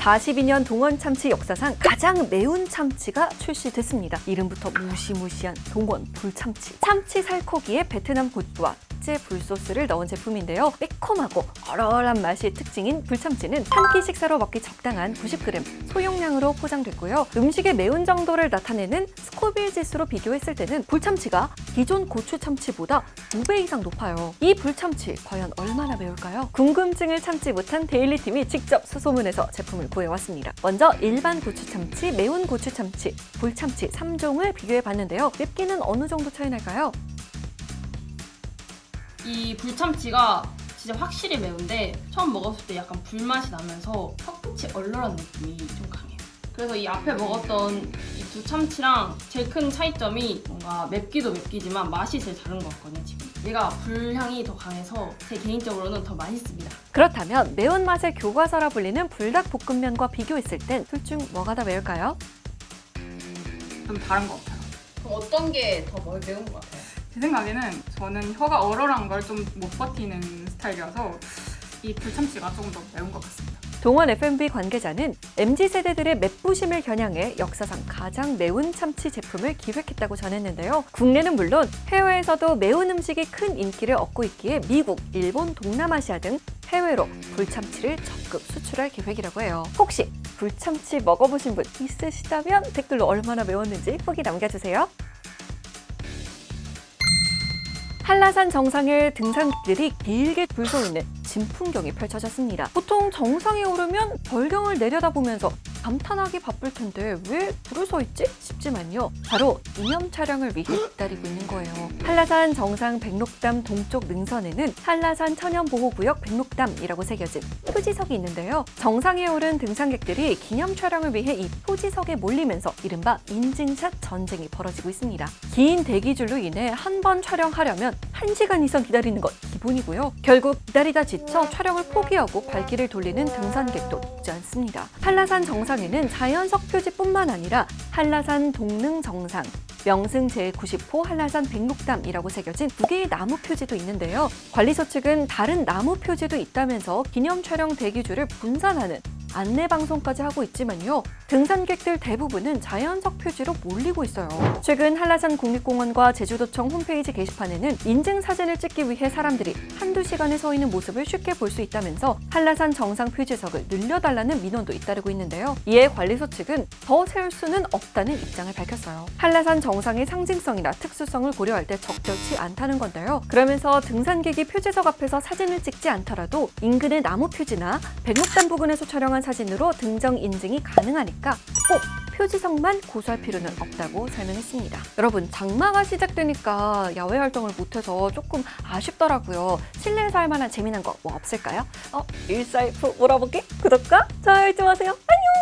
42년 동원 참치 역사상 가장 매운 참치가 출시됐습니다. 이름부터 무시무시한 동원 불참치. 참치 살코기에 베트남 고추와 제 불소스를 넣은 제품인데요. 매콤하고 얼얼한 맛이 특징인 불참치는 한 끼 식사로 먹기 적당한 90g 소용량으로 포장됐고요. 음식의 매운 정도를 나타내는 스코빌 지수로 비교했을 때는 불참치가 기존 고추 참치보다 2배 이상 높아요. 이 불참치 과연 얼마나 매울까요? 궁금증을 참지 못한 데일리팀이 직접 수소문해서 제품을 구해왔습니다. 먼저 일반 고추 참치, 매운 고추 참치, 불참치 3종을 비교해 봤는데요. 맵기는 어느 정도 차이 날까요? 이 불참치가 진짜 확실히 매운데 처음 먹었을 때 약간 불맛이 나면서 혀끝이 얼얼한 느낌이 좀 강해요. 그래서 이 앞에 먹었던 이 두 참치랑 제일 큰 차이점이 뭔가 맵기도 맵기지만 맛이 제일 다른 것 같거든요 지금. 얘가 불향이 더 강해서 제 개인적으로는 더 맛있습니다. 그렇다면 매운맛의 교과서라 불리는 불닭볶음면과 비교했을 땐 둘 중 뭐가 더 매울까요? 좀 다른 것 같아요. 그럼 어떤 게 더 매운 것 같아요? 제 생각에는 저는 혀가 얼얼한 걸 좀 못 버티는 스타일이라서 이 불참치가 조금 더 매운 것 같습니다. 동원 F&B 관계자는 MZ 세대들의 맵부심을 겨냥해 역사상 가장 매운 참치 제품을 기획했다고 전했는데요. 국내는 물론 해외에서도 매운 음식이 큰 인기를 얻고 있기에 미국, 일본, 동남아시아 등 해외로 불참치를 적극 수출할 계획이라고 해요. 혹시 불참치 먹어보신 분 있으시다면 댓글로 얼마나 매웠는지 후기 남겨주세요. 한라산 정상에 등산객들이 길게 줄서 있는 진풍경이 펼쳐졌습니다. 보통 정상에 오르면 절경을 내려다보면서 감탄하기 바쁠 텐데 왜 줄을 서 있지? 싶지만요. 바로 기념 촬영을 위해 기다리고 있는 거예요. 한라산 정상 백록담 동쪽 능선에는 한라산 천연보호구역 백록담이라고 새겨진 표지석이 있는데요. 정상에 오른 등산객들이 기념 촬영을 위해 이 표지석에 몰리면서 이른바 인증샷 전쟁이 벌어지고 있습니다. 긴 대기줄로 인해 한 번 촬영하려면 1시간 이상 기다리는 것 기본이고요. 결국 기다리다 지쳐 촬영을 포기하고 발길을 돌리는 등산객도 적지 않습니다. 한라산 정상에는 자연석 표지뿐만 아니라 한라산 동능 정상, 명승 제90호 한라산 백록담이라고 새겨진 두 개의 나무 표지도 있는데요. 관리소 측은 다른 나무 표지도 있다면서 기념 촬영 대기줄을 분산하는 안내 방송까지 하고 있지만요. 등산객들 대부분은 자연석 표지로 몰리고 있어요. 최근 한라산 국립공원과 제주도청 홈페이지 게시판에는 인증 사진을 찍기 위해 사람들이 한두 시간에 서 있는 모습을 쉽게 볼 수 있다면서 한라산 정상 표지석을 늘려달라는 민원도 잇따르고 있는데요. 이에 관리소 측은 더 세울 수는 없다는 입장을 밝혔어요. 한라산 정상의 상징성이나 특수성을 고려할 때 적절치 않다는 건데요. 그러면서 등산객이 표지석 앞에서 사진을 찍지 않더라도 인근의 나무 표지나 백록담 부근에서 촬영한 사진으로 등정 인증이 가능하니까 꼭 표지석만 고수할 필요는 없다고 설명했습니다. 여러분 장마가 시작되니까 야외 활동을 못해서 조금 아쉽더라고요. 실내에서 할 만한 재미난 거 뭐 없을까요? 어 일사일프 몰아보기 구독과 좋아요 잊지 마세요. 안녕.